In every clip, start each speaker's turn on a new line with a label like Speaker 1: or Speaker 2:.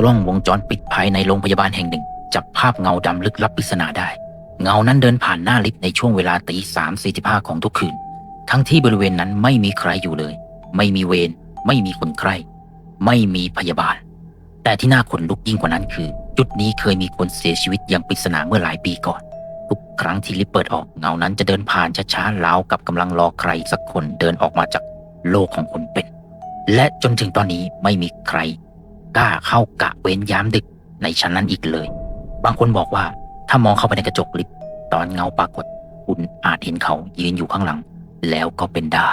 Speaker 1: กล้องวงจรปิดภายในโรงพยาบาลแห่งหนึ่ง จับภาพเงาดำลึกลับปริศนาได้ เงานั้นเดินผ่านหน้าลิฟต์ในช่วงเวลาตีสามสี่สิบห้าของทุกคืน ทั้งที่บริเวณนั้นไม่มีใครอยู่เลย ไม่มีเวรไม่มีคนไข้ไม่มีพยาบาล แต่ที่น่าขนลุกยิ่งกว่านั้นคือ จุดนี้เคยมีคนเสียชีวิตอย่างปริศนาเมื่อหลายปีก่อน ทุกครั้งที่ลิฟต์เปิดออกเงานั้นจะเดินผ่านช้าๆราวกับกำลังรอใครสักคนเดินออกมาจากโลกของคนเป็น และจนถึงตอนนี้ไม่มีใคร กล้าเข้ากะเว้นยามดึกในชั้นนั้นอีกเลย บางคนบอกว่าถ้ามองเข้าไปในกระจกลิฟต์ตอนเงาปรากฏ คุณอาจเห็นเขายืนอยู่ข้างหลัง แล้วก็เป็นได้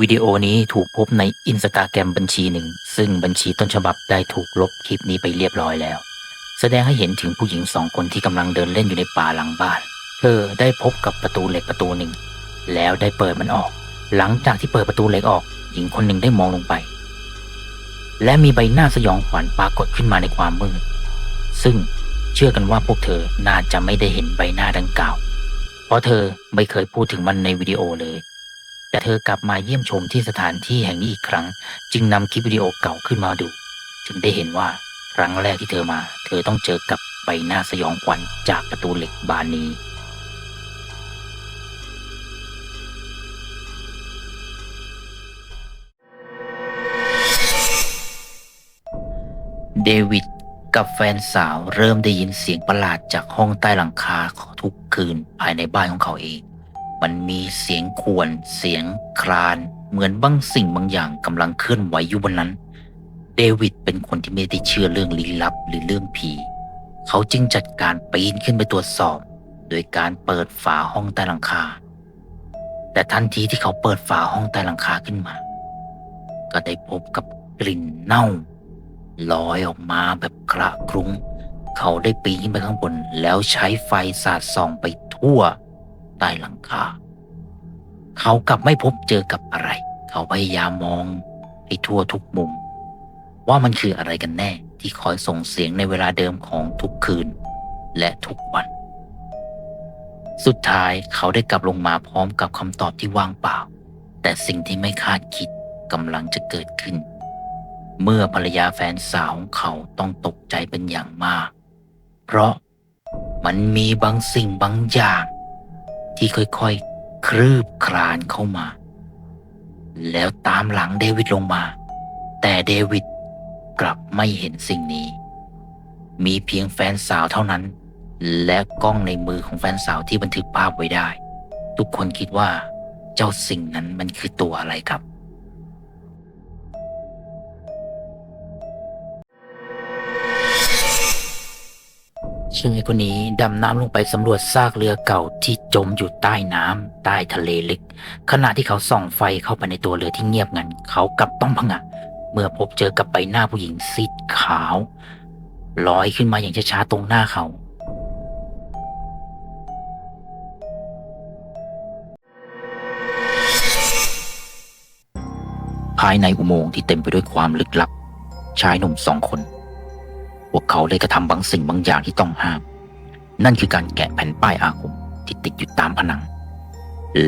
Speaker 1: วิดีโอนี้ถูกพบในอินสตาแกรมบัญชีหนึ่ง ซึ่งบัญชีต้นฉบับได้ถูกลบคลิปนี้ไปเรียบร้อยแล้ว แสดงให้เห็นถึงผู้หญิงสองคนที่กำลังเดินเล่นอยู่ในป่าหลังบ้าน เธอได้พบกับประตูเหล็กประตูหนึ่ง แล้วได้เปิดมันออก หลังจากที่เปิดประตูเหล็กออก หญิงคนหนึ่งได้มองลงไป และมีใบหน้าสยองขวัญปรากฏขึ้นมาในความมืด ซึ่งเชื่อกันว่าพวกเธอน่าจะไม่ได้เห็นใบหน้าดังกล่าว เพราะเธอไม่เคยพูดถึงมันในวิดีโอเลย แต่เธอกลับมาเยี่ยมชมที่สถานที่แห่งนี้อีกครั้ง จึงนำคลิปวิดีโอเก่าขึ้นมาดู จึงได้เห็นว่าครั้งแรกที่เธอมา เธอต้องเจอกับใบหน้าสยองขวัญจากประตูเหล็กบานนี้ เดวิดกับแฟนสาวเริ่มได้ยินเสียงประหลาดจากห้องใต้หลังคาทุกคืนภายในบ้านของเขาเอง มันมีเสียงขวน เสียงคราน เหมือนบางสิ่งบางอย่างกำลังเคลื่อนไหวอยู่บนนั้น เดวิดเป็นคนที่ไม่ได้เชื่อเรื่องลี้ลับหรือเรื่องผี เขาจึงจัดการปีนขึ้นไปตรวจสอบ โดยการเปิดฝาห้องใต้หลังคา แต่ทันทีที่เขาเปิดฝาห้องใต้หลังคาขึ้นมา ก็ได้พบกับกลิ่นเน่า ลอยออกมาแบบคระครุ้ง เขาได้ปีนขึ้นไปข้างบน แล้วใช้ไฟสาดส่องไปทั่วใต้หลังคา เขากลับไม่พบเจอกับอะไร เขาพยายามมองให้ทั่วทุกมุม ว่ามันคืออะไรกันแน่ที่คอยส่งเสียงในเวลาเดิมของทุกคืน และทุกวัน สุดท้ายเขาได้กลับลงมาพร้อมกับคำตอบที่ว่างเปล่า แต่สิ่งที่ไม่คาดคิดกำลังจะเกิดขึ้น เมื่อภรรยาแฟนสาวของเขาต้องตกใจเป็นอย่างมาก เพราะมันมีบางสิ่งบางอย่าง ที่ค่อยๆ คลืบคลานเข้ามา แล้วตามหลังเดวิดลงมา แต่เดวิดกลับไม่เห็นสิ่งนี้ มีเพียงแฟนสาวเท่านั้น และกล้องในมือของแฟนสาวที่บันทึกภาพไว้ได้ ทุกคนคิดว่าเจ้าสิ่งนั้นมันคือตัวอะไรครับ ซึ่งไอ้คนนี้ดำน้ำลงไปสำรวจซากเรือเก่าที่จมอยู่ใต้น้ำใต้ทะเลลึก ขณะที่เขาส่องไฟเข้าไปในตัวเรือที่เงียบงัน เขากลับต้องผงะเมื่อพบเจอกับใบหน้าผู้หญิงซีดขาวลอยขึ้นมาอย่างช้าๆตรงหน้าเขาภายในอุโมงค์ที่เต็มไปด้วยความลึกลับ ชายหนุ่มสองคน พวกเขาเลยกระทำบางสิ่งบางอย่างที่ต้องห้าม นั่นคือการแกะแผ่นป้ายอาคมที่ติดอยู่ตามผนัง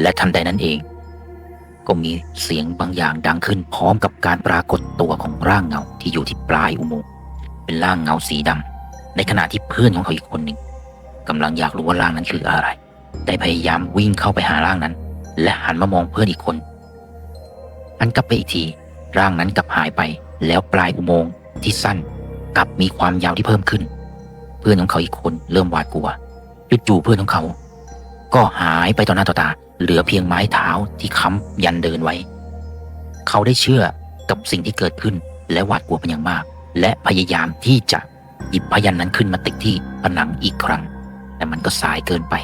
Speaker 1: และทันใดนั้นเอง ก็มีเสียงบางอย่างดังขึ้นพร้อมกับการปรากฏตัวของร่างเงาที่อยู่ที่ปลายอุโมงค์เป็นร่างเงาสีดำในขณะที่เพื่อนของเขาอีกคนหนึ่งกำลังอยากรู้ว่าร่างนั้นคืออะไร ได้พยายามวิ่งเข้าไปหาร่างนั้น และหันมามองเพื่อนอีกคนหันกลับไปอีกที ร่างนั้นกลับหายไปแล้วปลายอุโมงค์ที่สั้น กลับมีความยาวที่เพิ่มขึ้น เพื่อนของเขาอีกคนเริ่มหวาดกลัวจู่ๆเพื่อนของเขา ก็หายไปต่อหน้าต่อตา เหลือเพียงไม้เท้าที่ค้ำยันเดินไว้ เขาได้เชื่อกับสิ่งที่เกิดขึ้นและหวาดกลัวเป็นอย่างมาก และพยายามที่จะหยิบพยันนั้นขึ้นมาติดที่ผนังอีกครั้ง แต่มันก็สายเกินไป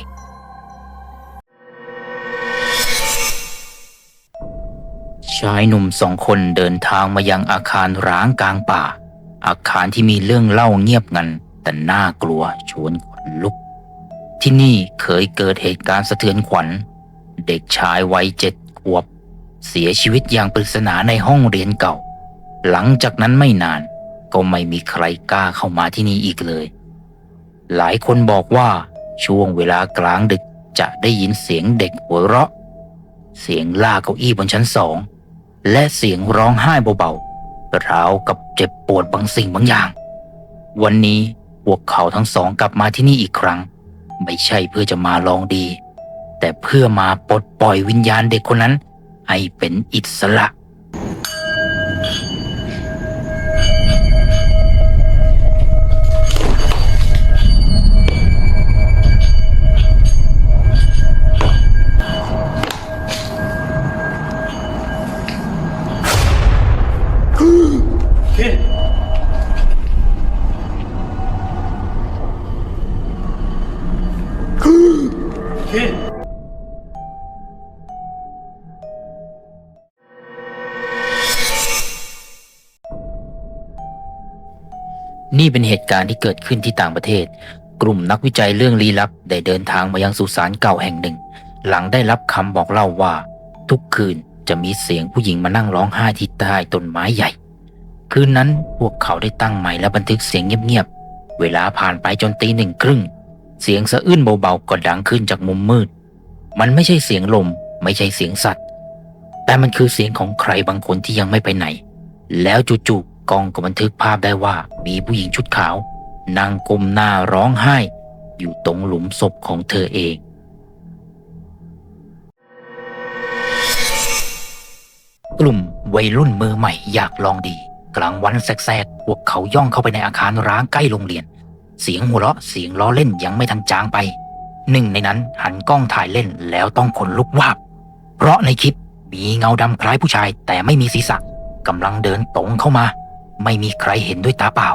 Speaker 1: ชายหนุ่มสองคนเดินทางมายังอาคารร้างกลางป่า อาคารที่มีเรื่องเล่าเงียบงัน แต่น่ากลัวชวนขนลุก ที่นี่เคยเกิดเหตุการณ์สะเทือนขวัญ เด็กชายวัยเจ็ดขวบ เสียชีวิตอย่างปริศนาในห้องเรียนเก่า หลังจากนั้นไม่นานก็ไม่มีใครกล้าเข้ามาที่นี่อีกเลย หลายคนบอกว่าช่วงเวลากลางดึกจะได้ยินเสียงเด็กหัวเราะ เสียงลากเก้าอี้บนชั้นสอง และเสียงร้องไห้เบาๆ ราวกับเจ็บปวดบางสิ่งบางอย่าง วันนี้พวกเขาทั้งสองกลับมาที่นี่อีกครั้ง ไม่ใช่เพื่อจะมาลองดี แต่เพื่อมาปลดปล่อยวิญญาณเด็กคนนั้น ให้เป็นอิสระ นี่เป็นเหตุการณ์ที่เกิดขึ้นที่ต่างประเทศ กลุ่มนักวิจัยเรื่องลี้ลับ ได้เดินทางมายังสุสานเก่าแห่งหนึ่ง หลังได้รับคำบอกเล่าว่า ทุกคืนจะมีเสียงผู้หญิงมานั่งร้องไห้ที่ใต้ต้นไม้ใหญ่ คืนนั้นพวกเขาได้ตั้งใหม่และบันทึกเสียงเงียบๆ เวลาผ่านไปจนตีหนึ่งครึ่ง เสียงสะอื้นเบาๆก็ดังขึ้นจากมุมมืด มันไม่ใช่เสียงลม ไม่ใช่เสียงสัตว์ แต่มันคือเสียงของใครบางคนที่ยังไม่ไปไหน แล้วจู่ๆกล้องก็บันทึกภาพได้ว่ามีผู้หญิงชุดขาว นั่งก้มหน้าร้องไห้ อยู่ตรงหลุมศพของเธอเอง กลุ่มวัยรุ่นมือใหม่อยากลองดี กลางวันแสกๆพวกเขาย่องเข้าไปในอาคารร้างใกล้โรงเรียน เสียงหัวเราะเสียงล้อเล่นยังไม่ทันจางไป หนึ่งในนั้นหันกล้องถ่ายเล่นแล้วต้องขนลุกวาบ เพราะในคลิปมีเงาดำคล้ายผู้ชายแต่ไม่มีศีรษะกำลังเดินตรงเข้ามา ไม่มีใครเห็นด้วยตาเปล่า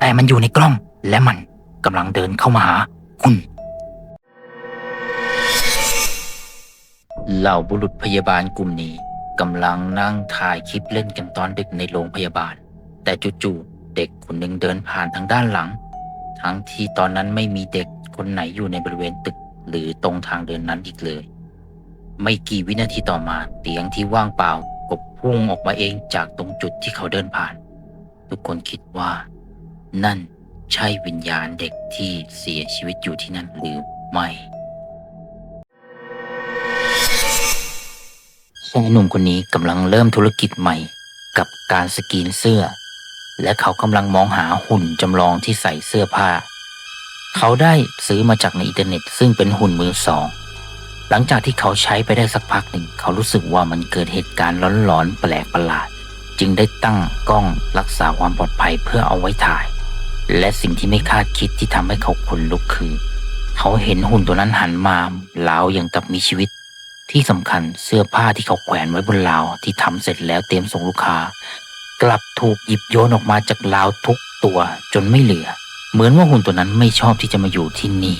Speaker 1: แต่มันอยู่ในกล้องและมันกำลังเดินเข้ามาหาคุณเหล่าบุรุษพยาบาลกลุ่มนี้กำลังนั่งถ่ายคลิปเล่นกันตอนดึกในโรงพยาบาล แต่จู่ๆเด็กคนหนึ่งเดินผ่านทางด้านหลัง ทั้งที่ตอนนั้นไม่มีเด็กคนไหนอยู่ในบริเวณตึก หรือตรงทางเดินนั้นอีกเลย ไม่กี่วินาทีต่อมาเตียงที่ว่างเปล่าก็พุ่งออกมาเองจากตรงจุดที่เขาเดินผ่าน ทุกคนคิดว่า นั่นใช่วิญญาณเด็กที่เสียชีวิตอยู่ที่นั่นหรือไม่ชายหนุ่มคนนี้กำลังเริ่มธุรกิจใหม่กับการสกรีนเสื้อ และเขากำลังมองหาหุ่นจำลองที่ใส่เสื้อผ้า เขาได้ซื้อมาจากในอินเทอร์เน็ต ซึ่งเป็นหุ่นมือสอง หลังจากที่เขาใช้ไปได้สักพักหนึ่ง เขารู้สึกว่ามันเกิดเหตุการณ์หลอนๆแปลกประหลาด จึงได้ตั้งกล้องรักษาความปลอดภัยเพื่อเอาไว้ถ่าย และสิ่งที่ไม่คาดคิดที่ทำให้เขาขนลุกคือ เขาเห็นหุ่นตัวนั้นหันมาลาวอย่างกับมีชีวิตที่สำคัญเสื้อผ้าที่เขาแขวนไว้บนราวที่ทำเสร็จแล้วเตรียมส่งลูกค้า กลับถูกหยิบโยนออกมาจากลาวทุกตัวจนไม่เหลือ เหมือนว่าหุ่นตัวนั้นไม่ชอบที่จะมาอยู่ที่นี่